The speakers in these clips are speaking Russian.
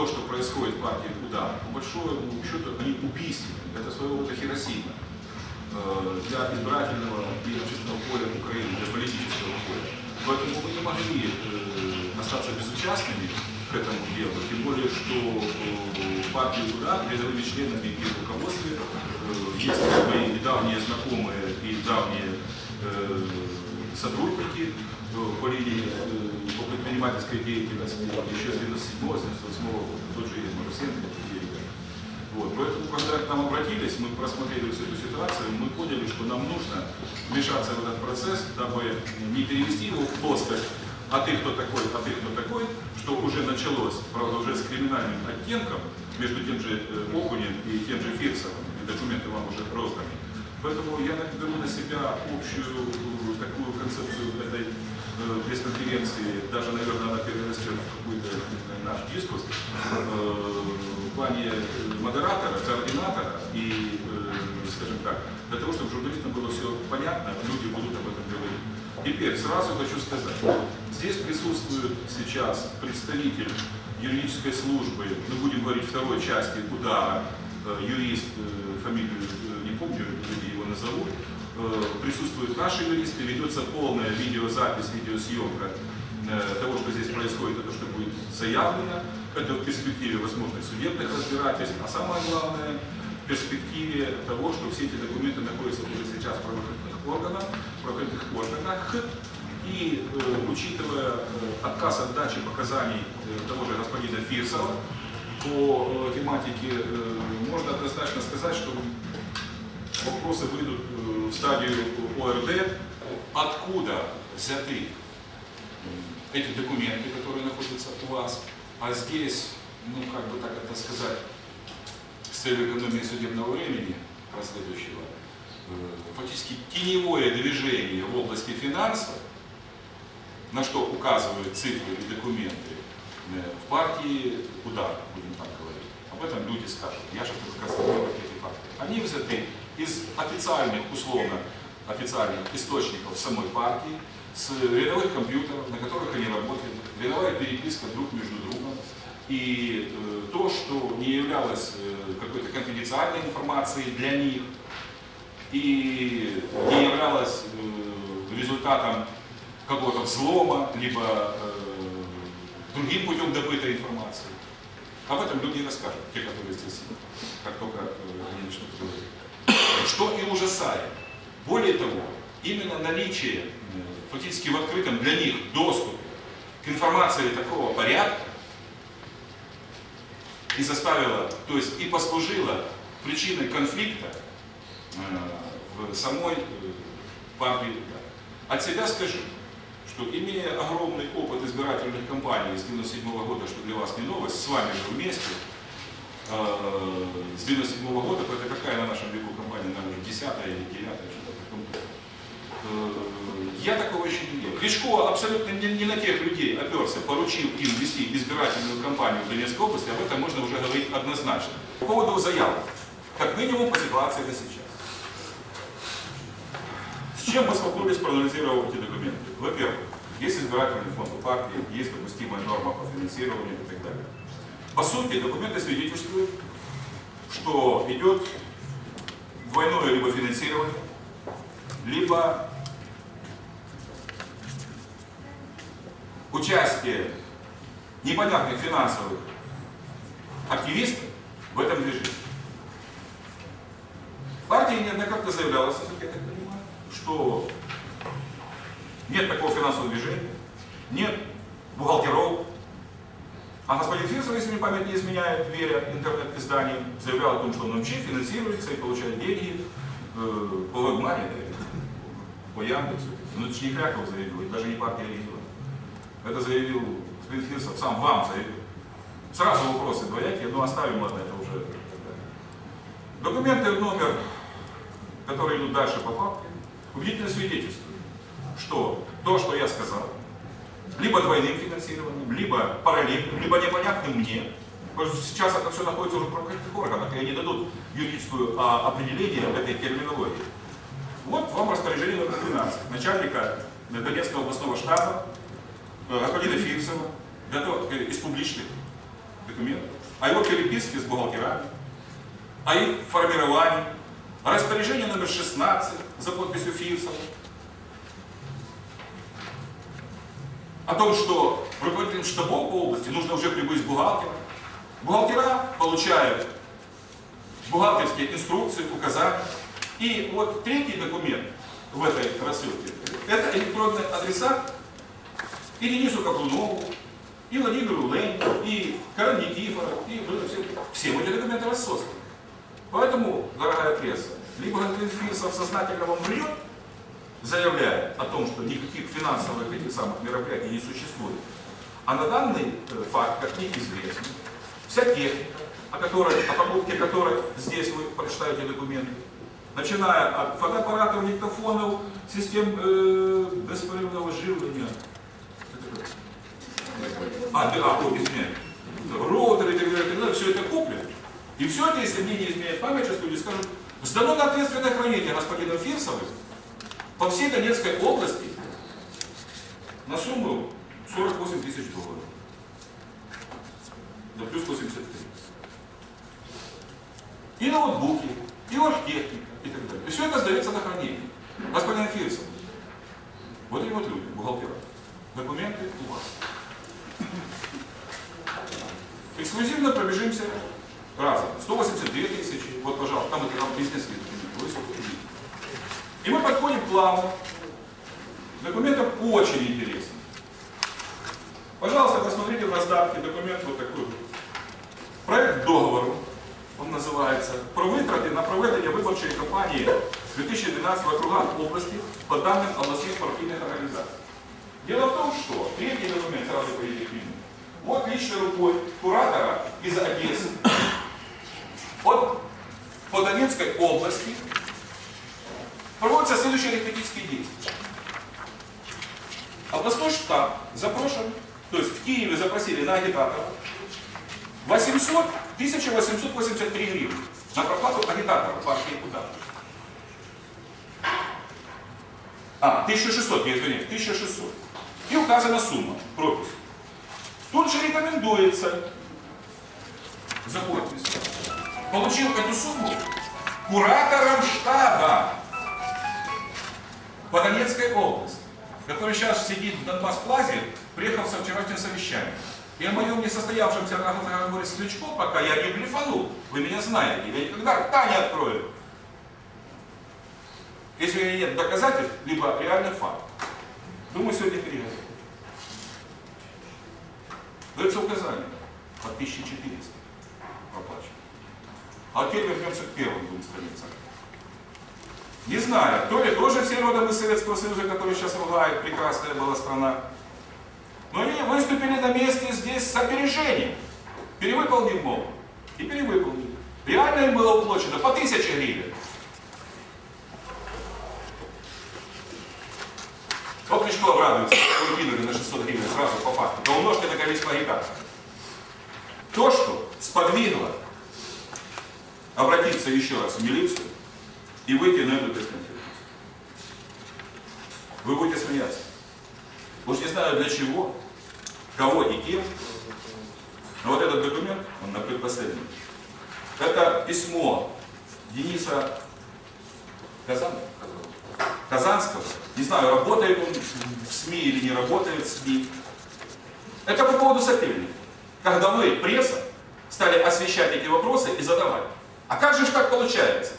то, что происходит в партии Удар, по большому счету они убийственны. Это своего рода Хиросима э, для избирательного и общественного поля Украины, для политического поля. Поэтому мы не могли э, остаться безучастными к этому делу, тем более, что э, в партии Удар рядовыми членами и руководстве есть мои недавние знакомые сотрудники э, по линии э, по предпринимательской деятельности еще с 97 98 года, тот же есть Марусенко, вот, поэтому, когда к нам обратились, мы просмотрели всю эту ситуацию, мы поняли, что нам нужно вмешаться в этот процесс, дабы не перевести его в плоскость «а ты кто такой, а ты кто такой», что уже началось, правда, уже с криминальным оттенком между тем же э, Окунем и тем же Фирсовым, и документы вам уже розданы. Поэтому я беру на себя общую э, такую концепцию этой э, пресс-конференции, даже, наверное, она перерастет в какой-то наш дискурс, э, в плане модератора, координатора и, скажем так, для того, чтобы журналистам было все понятно, люди будут об этом говорить. Теперь сразу хочу сказать, здесь присутствует сейчас представитель юридической службы, мы будем говорить второй части э, юрист, фамилию не помню, назовут, Э, присутствуют наши юристы, ведется полная видеозапись, видеосъемка э, того, что здесь происходит, и то, что будет заявлено. Это в перспективе возможных судебных разбирательств, а самое главное, в перспективе того, что все эти документы находятся уже сейчас в правоохранительных органах, в правоохранительных органах, и э, учитывая э, отказ от дачи показаний э, того же господина Фирсова по э, тематике, э, можно однозначно сказать, что вопросы выйдут э, в стадию ОРД. Откуда взяты эти документы, которые находятся у вас, а здесь, ну как бы так это сказать, с целью экономии судебного времени последующего, э, фактически теневое движение в области финансов, на что указывают цифры и документы, э, в партии удар, будем так говорить. Об этом люди скажут. Я же только констатирую эти факты. Они взяты из официальных, условно, официальных источников самой партии, с рядовых компьютеров, на которых они работают, рядовая переписка друг между другом. И э, то, что не являлось э, какой-то конфиденциальной информацией для них, и не являлось э, результатом какого-то взлома, либо э, другим путем добытой информации. Об этом люди и расскажут, те, которые здесь как только э, они начнут говорить. Что и ужасает. Более того, именно наличие э, фактически в открытом для них доступе к информации такого порядка и заставило, то есть и послужило причиной конфликта э, в самой э, партии. От себя скажу, что имея огромный опыт избирательных кампаний с 97 года, что для вас не новость, с вами же вместе, с 97 года, это какая на нашем веку компания, наверное, уже 10 или 9 что-то духе. Э, Я такого еще не делал. Кличко абсолютно не, не на тех людей оперся, поручил им вести избирательную кампанию в Донецкой области, об этом можно уже говорить однозначно. По поводу заявок, как минимум по ситуации до сейчас. С чем мы столкнулись, проанализировав эти документы? Во-первых, есть избирательный фонд у партии, есть допустимая норма по финансированию и так далее. По сути, документы свидетельствуют, что идет двойное либо финансирование, либо участие непонятных финансовых активистов в этом движении. Партия неоднократно заявлялась, я так понимаю, что нет такого финансового движения, нет бухгалтеров. Фирсов, если мне память не изменяет, веря интернет-изданиям, заявлял о том, что он вообще финансируется и получает деньги э, по вебмане, по Яндексу. Ну это же не Кряков заявил, даже не партия региона. Это заявил господин Фирсов, сам вам заявил. Сразу вопросы двоякие, но оставим, ладно, это уже. Документы номер, которые идут дальше по папке, убедительно свидетельствуют, что то, что я сказал, либо двойным финансированием, либо параллельным, либо непонятным мне, потому что сейчас это все находится уже в правоохранительных органах, и они дадут юридическое а, определение этой терминологии. Вот вам распоряжение номер 12 начальника Донецкого областного штаба э, господина Фирсова, готов, из публичных документов, о его переписке с бухгалтерами, о их формировании, распоряжение номер 16 за подписью Фирсова, о том, что руководителям штабов по области нужно уже прибыть с бухгалтером. Бухгалтера получают бухгалтерские инструкции, указания. И вот третий документ в этой рассылке – это электронный адресат и Денису Каплунову, и Владимиру Ленину, и Карен Никифоров, и все, всем эти документы рассосланы. Поэтому, дорогая пресса, либо Фирсов сознательно вам врет, заявляя о том, что никаких финансовых этих самых мероприятий не существует. А на данный э, факт, как мне известно, вся техника, о, которой, о покупке которой здесь вы прочитаете документы, начиная от фотоаппаратов, диктофонов, систем э, беспрерывного живления, а, да, а, ой, извиняюсь, роутеры так далее, так далее, все это куплено. И все это, если мне не изменяет память, сейчас люди скажут, сдано на ответственное хранение господину Фирсову по всей Донецкой области на сумму 48 тысяч долларов. Да плюс 83. И ноутбуки, и оргтехника, и так далее. И все это сдается на хранение. Господин Фирсов, вот эти вот люди, бухгалтера, документы у вас. Эксклюзивно пробежимся разом. 182 тысячи, вот, пожалуйста, там это там бизнес И мы подходим плавно. Документом очень интересно. Пожалуйста, посмотрите в раздатке документ вот такой. Проект договору, он называется, про витрати на проведення виборчої кампанії 2012 в округах области по данным областных партийных организаций. Дело в том, что третий документ, сразу поедете к нему, вот личной рукой куратора из Одессы, от по Донецкой области проводятся следующие арифметические действия. Областной штаб запрошен, то есть в Киеве запросили на агитатора 800, 1883 гривны на проплату агитатора партии Удар. А, 1600, я извиняюсь, 1600. И указана сумма, пропись. Тут же рекомендуется за подпись. Получил эту сумму куратором штаба по Донецкой области, который сейчас сидит в Донбасс-плазе, приехал со вчерашнего совещания. И о моем несостоявшемся разговоре с Кличко, пока я не блефану, вы меня знаете, я никогда рта не открою. Если нет доказательств, либо реальных фактов. Думаю, сегодня переговорим. Дается указание по 1400 проплачивать. А теперь вернемся к первым двум страницам. Не знаю, то ли тоже все родом из Советского Союза, который сейчас ругает, прекрасная была страна. Но они выступили на месте здесь с опережением. Перевыполним мол. И перевыполнили. Реально им было уплочено по тысяче гривен. Вот Кличко обрадуется, что кинули на 600 гривен сразу по факту. Да умножьте на количество гектаров. То, что сподвигло обратиться еще раз в милицию и выйти на эту пресс-конференцию. Вы будете смеяться. Уж не знаю для чего, кого и кем, но вот этот документ, он на предпоследнем, это письмо Дениса Казанова, Казанского, не знаю, работает он в СМИ или не работает в СМИ. Это по поводу сопельника. Когда мы, пресса, стали освещать эти вопросы и задавать. А как же так получается?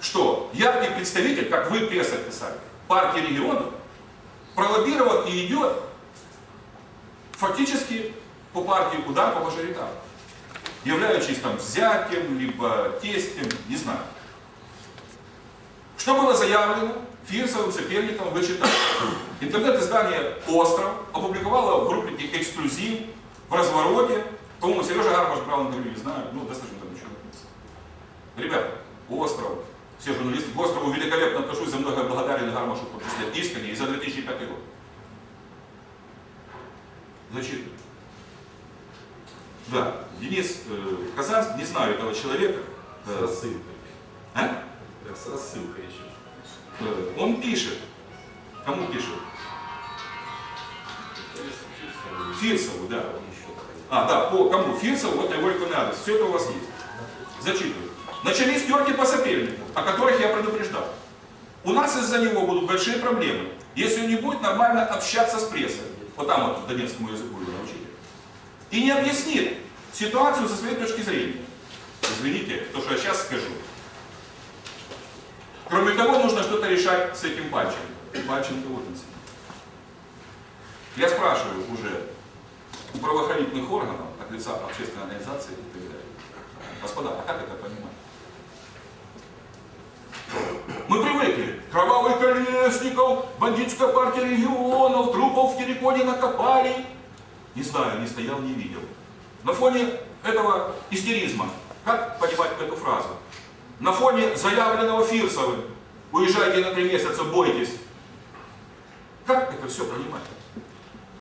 Что яркий представитель, как вы пресса писали, партии регионов, пролоббировал и идет фактически по партии удар по мажоритару, являющись там зятем, либо тестем, не знаю. Что было заявлено Фирсовым соперником, вы читали. Интернет-издание «Остров» опубликовало в рубрике «Эксклюзив» в развороте по-моему, Сережа Гармаш брал интервью, не знаю, ну, достаточно там ничего. Ребята, остров, все журналисты, к острову великолепно отношусь, за многое благодарен Гармашу, в том числе искренне, и за 2005 год. Значит, да, Денис э, Казанский, не знаю этого человека. Э, рассылкой. а? С рассылкой еще. Э, он пишет. Кому пишет? Фирсову, да. А, да, по кому? Фирсову, вот его электронный адрес. Все это у вас есть. Зачитываю. Начались терки по сопернику, о которых я предупреждал. У нас из-за него будут большие проблемы, если он не будет нормально общаться с прессой. Вот там вот донецкому языку его научили. И не объяснит ситуацию со своей точки зрения. Извините, то, что я сейчас скажу. Кроме того, нужно что-то решать с этим вот он сидит. Я спрашиваю уже у правоохранительных органов, от лица общественной организации и так далее. Господа, а как это понимать? Мы Кровавый Колесников, бандитская партия регионов, трупов в Тереконе накопали. Не знаю, не стоял, не видел. На фоне этого истеризма, как понимать эту фразу? На фоне заявленного Фирсовым, уезжайте на три месяца, бойтесь. Как это все понимать?